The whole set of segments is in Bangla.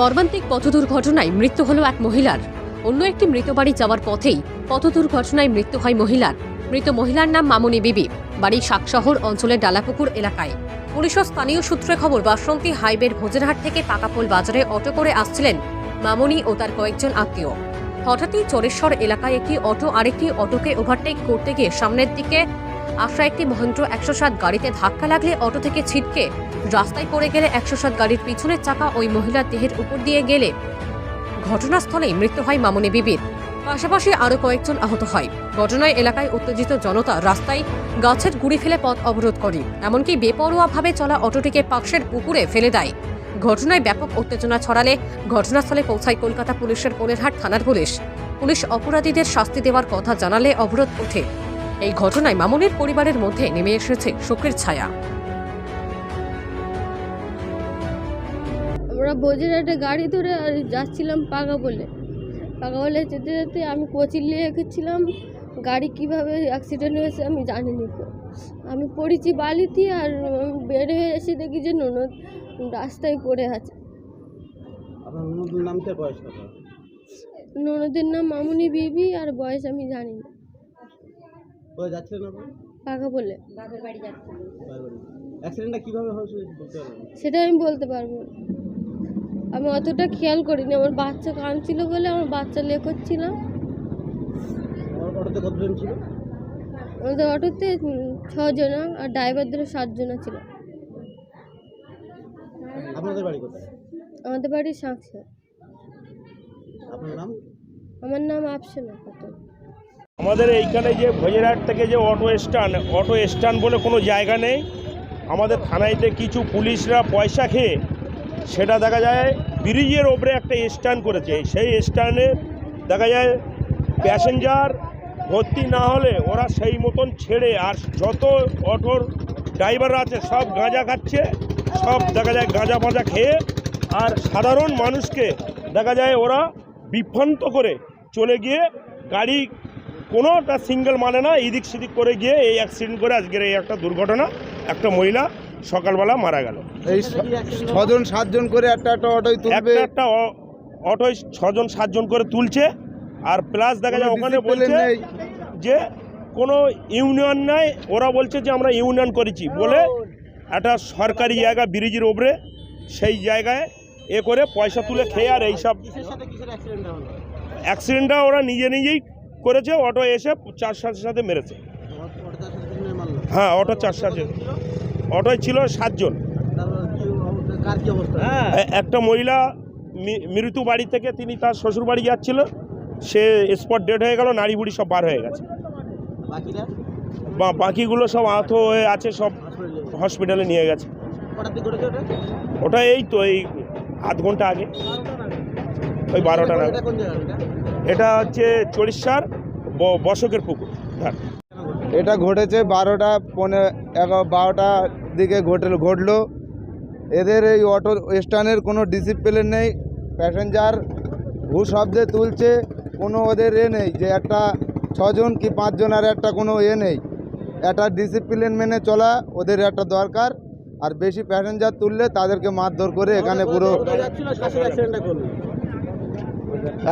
মর্মান্তিক পথ দুর্ঘটনায় মৃত্যু হল এক মহিলার। অন্য একটি মৃত বাড়ি যাওয়ার পথেই পথ দুর্ঘটনায় মৃত্যু হয় মহিলার। মৃত মহিলার নাম মামনি বিবি। বাড়ি শাকশহর অঞ্চলের ডালাপুকুর এলাকায়। পুলিশ স্থানীয় সূত্রে খবর, বাসন্তী হাইওয়ের ভোজেরহাট থেকে পাকাপোল বাজারে অটো করে আসছিলেন মামনি ও তার কয়েকজন আত্মীয়। হঠাৎই চরেশ্বর এলাকায় একটি অটো আরেকটি অটোকে ওভারটেক করতে গিয়ে সামনের দিকে আসা একটি মহেন্দ্র একশো সাত গাড়িতে ধাক্কা লাগলে অটো থেকে ছিটকে রাস্তায় পড়ে গেলে একশো সাত গাড়ির পিছনের চাকা ওই মহিলার দেহের উপর দিয়ে গেলে। ঘটনাস্থলেই মৃত্যু হয় মামনি বিবির। পাশাপাশি আরও কয়েকজন আহত হয়। ঘটনায় এলাকায় উত্তেজিত জনতা রাস্তায় গাছের গুড়ি ফেলে পথ অবরোধ করে। এমনকি বেপরোয়াভাবে চলা অটোটিকে পাশের পুকুরে ফেলে দেয়। ঘটনায় ব্যাপক উত্তেজনা ছড়ালে ঘটনাস্থলে পৌঁছায় কলকাতা পুলিশের কোলেরহাট থানার পুলিশ। পুলিশ অপরাধীদের শাস্তি দেওয়ার কথা জানালে অবরোধ ওঠে। এই ঘটনায় মামুনের পরিবারের মধ্যে নেমে এসেছে শোকের ছায়া। আমরা বজিরহাটে গাড়ি ধরে আর যাচ্ছিলাম পাকা বলে। পাকা বলে যেতে যেতে আমি কোচির নিয়ে এগেছিলাম গাড়ি কীভাবে অ্যাক্সিডেন্ট হয়েছে আমি জানি নি আমি পড়েছি বালিতে আর বের হয়ে এসে দেখি যে ননদ রাস্তায় পড়ে আছে। ননদের নাম মামুনি বিবি আর বয়স আমি জানি না কোথায় যাচ্ছিলেন আপনি? পাকা বলে অ্যাক্সিডেন্টটা কীভাবে হয়েছে বলতে পারবেন? সেটা আমি বলতে পারব। না। আমি অতটা খেয়াল করিনি। আমার বাচ্চা কাঁদছিল বলে আমার বাচ্চা লে করছিলাম অটোতে কতজন ছিল? আমাদের অটোতে ছজনা আর ড্রাইভারদের সাতজনা ছিল। আপনাদের বাড়ি কোথায়? আমাদের বাড়ি সাঁকসা। আপনার নাম? আমার নাম আফসানা খাতুন আমাদের এইখানে যে ভোজেরহাট থেকে যে অটো স্ট্যান্ড অটো স্ট্যান্ড বলে কোনো জায়গা নেই। আমাদের থানাইতে কিছু পুলিশরা পয়সা খেয়ে সেটা দেখা যায় ব্রিজের ওপরে একটা স্ট্যান্ড করেছে। সেই স্ট্যান্ডে দেখা যায় প্যাসেঞ্জার ভর্তি না হলে ওরা সেই মতন ছেড়ে আর যত অটোর ড্রাইভাররা আছে সব গাঁজা খাচ্ছে, সব দেখা যায় গাঁজা ফাঁজা খেয়ে আর সাধারণ মানুষকে দেখা যায় ওরা বিভ্রান্ত করে চলে গিয়ে গাড়ি কোনোটা সিঙ্গেল মানে না এদিক সেদিক করে গিয়ে এই অ্যাক্সিডেন্ট করে আজকের এই একটা দুর্ঘটনা একটা মহিলা সকালবেলা মারা গেল। এই ছজন সাতজন করে একটা একটা অটোয় তুলবে। একটা অটোয় ছজন সাতজন করে তুলছে আর প্লাস দেখা যায় ওখানে বলছে যে কোনো ইউনিয়ন নাই ওরা বলছে যে আমরা ইউনিয়ন করেছি বলে একটা সরকারি জায়গা ব্রিজের ওপরে সেই জায়গায় এ করে পয়সা তুলে খেয়ে আর এইসব অ্যাক্সিডেন্টটা ওরা নিজে নিজেই করেছে, অটো এসে চার সাথে সাথে মেরেছে। হ্যাঁ অটো চার সাথে। অটোয় ছিল সাতজন। একটা মহিলা মৃত্যু বাড়ি থেকে তিনি তার শ্বশুর বাড়ি যাচ্ছিল, সে স্পট ডেড হয়ে গেল নারী বুড়ি সব বার হয়ে গেছে। বা বাকিগুলো সব আহত হয়ে আছে, সব হসপিটালে নিয়ে গেছে। ওটা এই তো, এই আধ ঘণ্টা আগে। ওই বারোটা নাগাদ। এটা হচ্ছে চড়িষ্যার বসকের পুকুর ধার। এটা ঘটেছে বারোটা পনেরো এগারো বারোটার দিকে ঘটল ঘটলো। এদের এই অটো স্ট্যান্ডের কোনো ডিসিপ্লিন নেই প্যাসেঞ্জার ভূ শব্দে তুলছে কোনো ওদের এ নেই যে একটা ছজন কি পাঁচজন আর একটা কোনো এ নেই। একটা ডিসিপ্লিন মেনে চলা ওদের একটা দরকার আর বেশি প্যাসেঞ্জার তুললে তাদেরকে মারধর করে এখানে পুরো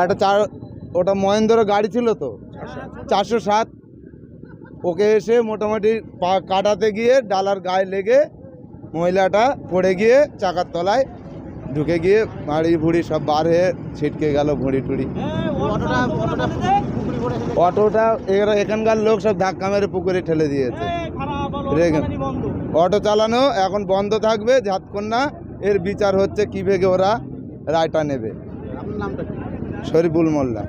একটা চার ওটা মহেন্দ্র গাড়ি ছিল তো? চারশো সাত। ওকে এসে মোটামুটি পা কাটাতে গিয়ে ডালার গায়ে লেগে মহিলাটা পড়ে গিয়ে চাকার তলায় ঢুকে গিয়ে বাড়ি ভুড়ি সব বার হয়ে ছিটকে গেল ভুঁড়ি টুড়ি। অটোটা এরা এখানকার লোক সব ধাক্কা মেরে পুকুরে ঠেলে দিয়েছে। অটো চালানো এখন বন্ধ থাকবে না এর বিচার হচ্ছে কী ভেগে ওরা রায়টা নেবে। শরীফুল মোল্লা।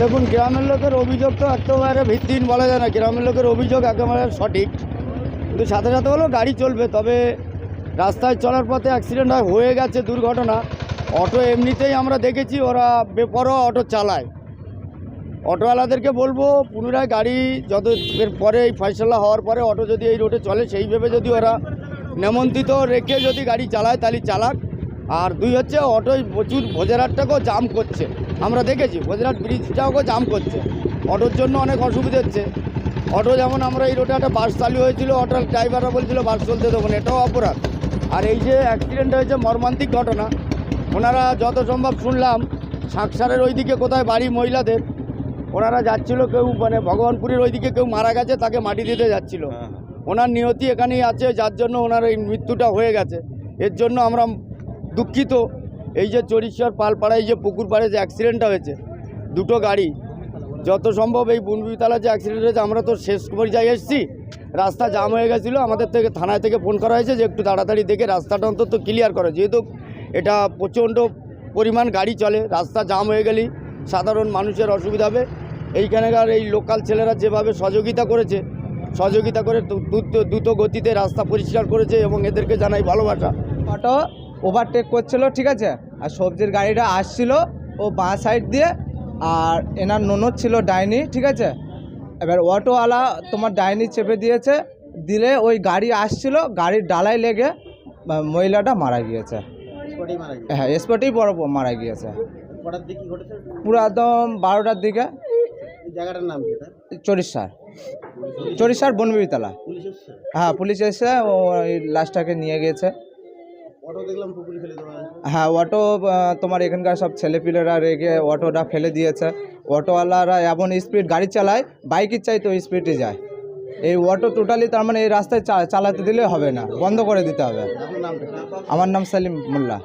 দেখুন, গ্রামের লোকের অভিযোগ তো একেবারে ভিত্তিহীন বলা যায় না। গ্রামের লোকের অভিযোগ একেবারে সঠিক। কিন্তু সাথে সাথে হলেও গাড়ি চলবে। তবে রাস্তায় চলার পথে অ্যাক্সিডেন্ট হয়, হয়ে গেছে দুর্ঘটনা। অটো এমনিতেই আমরা দেখেছি, ওরা বেপরোয়া অটো চালায়। অটোওয়ালাদেরকে বলব, পুনরায় গাড়ি যত এর পরে এই ফয়সলা হওয়ার পরে অটো যদি এই রোডে চলে, সেই ভেবে যদি ওরা নেমন্ত্রিত রেখে যদি গাড়ি চালায়, তাহলে চালাক। আর দুই হচ্ছে, অটোয় প্রচুর ভোজেরহাটটাকেও জাম করছে। আমরা দেখেছি ভোজেরহাট ব্রিজটাকেও জাম করছে। অটোর জন্য অনেক অসুবিধা হচ্ছে। অটো যেমন আমরা এই রোডে একটা বাস চালু হয়েছিল অটোর ড্রাইভাররা বলছিল বাস চলতে দেবো না। এটাও অপরাধ। আর এই যে অ্যাক্সিডেন্ট হয়েছে মর্মান্তিক ঘটনা। ওনারা যত সম্ভব শুনলাম সাকসারের ওইদিকে কোথায় বাড়ি মহিলাদের ওনারা যাচ্ছিল কেউ মানে ভগবানপুরের ওইদিকে কেউ মারা গেছে তাকে মাটি দিতে যাচ্ছিল। ওনার নিয়তি এখানেই আছে যার জন্য ওনার এই মৃত্যুটা হয়ে গেছে। এর জন্য আমরা দুঃখিত। এই যে চরিশ্বর পালপাড়ায় যে পুকুর পাড়ে যে অ্যাক্সিডেন্টটা হয়েছে, দুটো গাড়ি, যত সম্ভব এই বুনবিতলা যে অ্যাক্সিডেন্ট হয়েছে, আমরা তো শেষ পর্যায়ে এসেছি, রাস্তা জাম হয়ে গেছিল, আমাদের থেকে থানায় থেকে ফোন করা হয়েছে যে একটু তাড়াতাড়ি দেখে রাস্তাটা অন্তত ক্লিয়ার করে, যেহেতু এটা প্রচণ্ড পরিমাণ গাড়ি চলে, রাস্তা জাম হয়ে গেলেই সাধারণ মানুষের অসুবিধা হবে। এইখানেকার এই লোকাল ছেলেরা যেভাবে সহযোগিতা করেছে, সহযোগিতা করে দ্রুত দ্রুত গতিতে রাস্তা পরিষ্কার করেছে এবং এদেরকে জানাই ভালোবাসা। অটো ওভারটেক করছিল ঠিক আছে? আর সবজির গাড়িটা আসছিল ও বাঁ সাইড দিয়ে আর এনার ননদ ছিল ডাইনি ঠিক আছে? এবার অটোওয়ালা তোমার ডাইনি চেপে দিয়েছে দিলে ওই গাড়ি আসছিল গাড়ির ডালাই লেগে মহিলাটা মারা গিয়েছে। হ্যাঁ স্পটেই বড় মারা গিয়েছে। পুরো একদম বারোটার দিকে। এই জায়গাটার নাম চরিষ্যার চরিষ্যার বনবিতলা। হ্যাঁ পুলিশ এসে ও ওই লাশটাকে নিয়ে গিয়েছে। হ্যাঁ অটো তোমার এখানকার সব ছেলেপিলেরা রেগে অটোটা ফেলে দিয়েছে। অটোওয়ালারা এমন স্পিড গাড়ি চালায় বাইকের চাই তো স্পিডে যায়। এই অটো টোটালি তার মানে এই রাস্তায় চালাতে দিলে হবে না বন্ধ করে দিতে হবে? আমার নাম সালিম মোল্লা।